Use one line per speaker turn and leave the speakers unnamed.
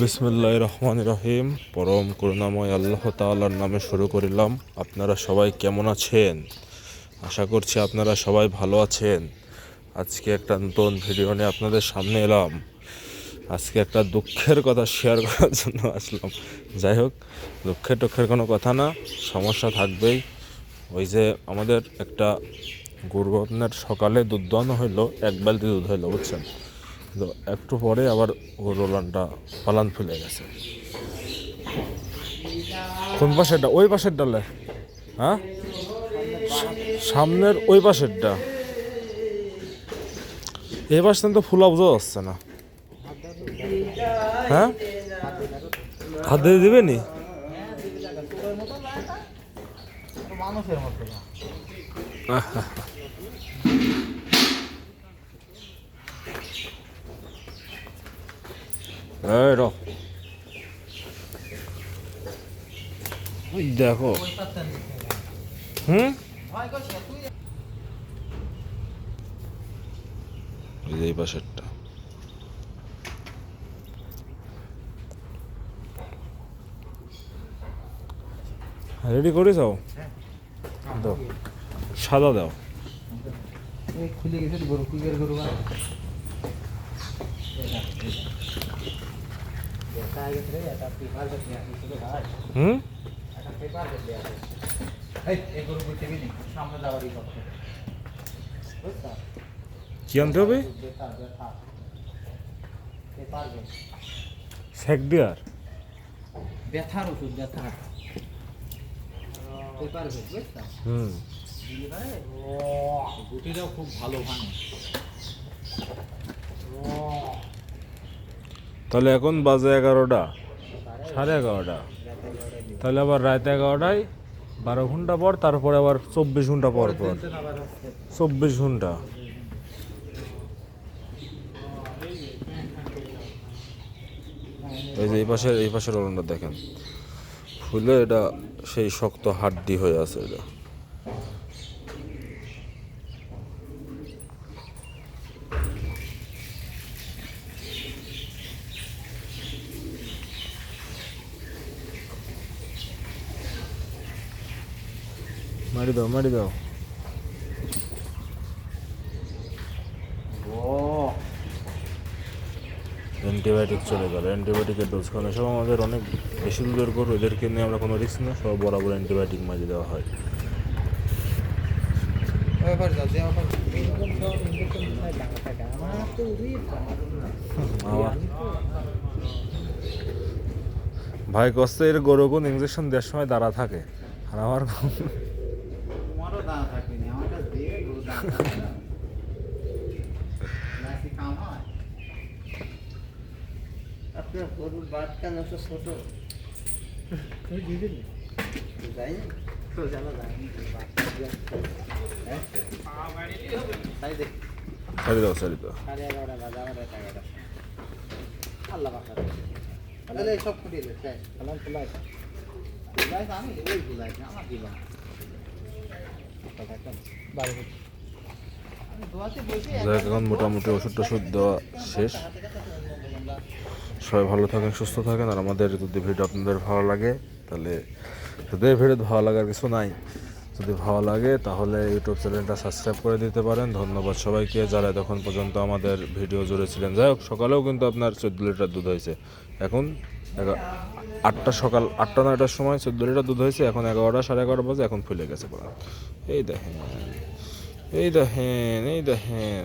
বিসমুল্লাহ রহমান রহিম। পরম করুণাময় আল্লাহ তাআলার নামে শুরু করিলাম। আপনারা সবাই কেমন আছেন? আশা করছি আপনারা সবাই ভালো আছেন। আজকে একটা নতুন ভিডিও নিয়ে আপনাদের সামনে এলাম। আজকে একটা দুঃখের কথা শেয়ার করার জন্য আসলাম। যাই হোক, দুঃখের টুঃখের কোনো কথা না, সমস্যা থাকবেই। ওই যে আমাদের একটা গরুবনের সকালে দুধ দোয়ানো হইল, এক বালতি দুধ হইল, বুঝছেন? তো একটু পরে আবার রোলানটা পালান ফুলে গেছে। কোন পাশেরটা? ওই পাশের ডালে হ্যাঁ? সামনের ওই পাশেরটা। এই পাশটা তো ফুলা বোঝা যাচ্ছে না। হ্যাঁ? হাত দিয়ে দিবে নি?
মানুষের মতো
এই র। ওই দেখো। হুম? এই পাশেরটা। রেডি করে যাও দাও। সাদা দাও।
খুলে গেছে গরু গরু
হুম? কি আনতে হবে? সেক দিয়ার
ব্যথার ওষুধ ব্যথা পেপার
হুম।
গুটিটাও খুব ভালো ভাঙে
তাহলে এখন বাজে এগারোটা, সাড়ে এগারোটা। তাহলে আবার রাত এগারোটায় বারো ঘণ্টা পর, তারপরে আবার চব্বিশ ঘণ্টা পর পর। চব্বিশ ঘণ্টা। এই যে এই পাশের এই পাশের ওলনটা দেখেন। ফুলে এটা সেই শক্ত হাড্ডি হয়ে আছে এটা। মারি দাও মারি দাও। অ্যান্টিবায়োটিক চলে গেল। অ্যান্টিবায়োটিকের ডোজ কারণ এসব আমাদের অনেক বেশি দুধের গরু এদেরকে নিয়ে আমরা কোনো রিস্ক না সব বরাবর অ্যান্টিবায়োটিক মাঝে দেওয়া হয়।
সব
ভাই কষ্ট এর গরু কোন ইঞ্জেকশন দেওয়ার সময় দাঁড়া থাকে। আর আমার
তোমারও দাঁড়া থাকবে না আমার কাছে দিয়ে গরু দাঁড়া থাকে না নাকি কাম হয়
আপনার গরুর বাচ্চা নষ্ট ছোট।
তুই দিয়ে দিবি
যাই
তো জানা যায় হ্যাঁ?
দাও দাও।
সাড়ে এগারোটা বাজে আমার এগারোটা আল্লাহ বাসা
তাহলে সব ফুটিয়ে দেয় শেষ
সালাম ফুলাই ফুলাই আমি ওই ফুলাই আমার দিবা বাড়ি
হোক, এখন মোটামুটি ওষুধ টষুধ দেওয়া শেষ। সবাই ভালো থাকেন সুস্থ থাকেন। আর আমাদের যদি ভিডিও আপনাদের ভালো লাগে তাহলে যদি ভিডিও ভালো লাগার কিছু নাই যদি ভালো লাগে তাহলে ইউটিউব চ্যানেলটা সাবস্ক্রাইব করে দিতে পারেন। ধন্যবাদ সবাইকে যারা তখন পর্যন্ত আমাদের ভিডিও জুড়েছিলেন। যাই হোক সকালেও কিন্তু আপনার চোদ্দ লিটার দুধ হয়েছে। এখন আটটা সকাল আটটা নয়টার সময় চোদ্দ লিটার দুধ হয়েছে। এখন এগারোটা সাড়ে এগারোটা বাজে এখন ফুলে গেছে এই দেখেন। এই দেখেন এই দেখেন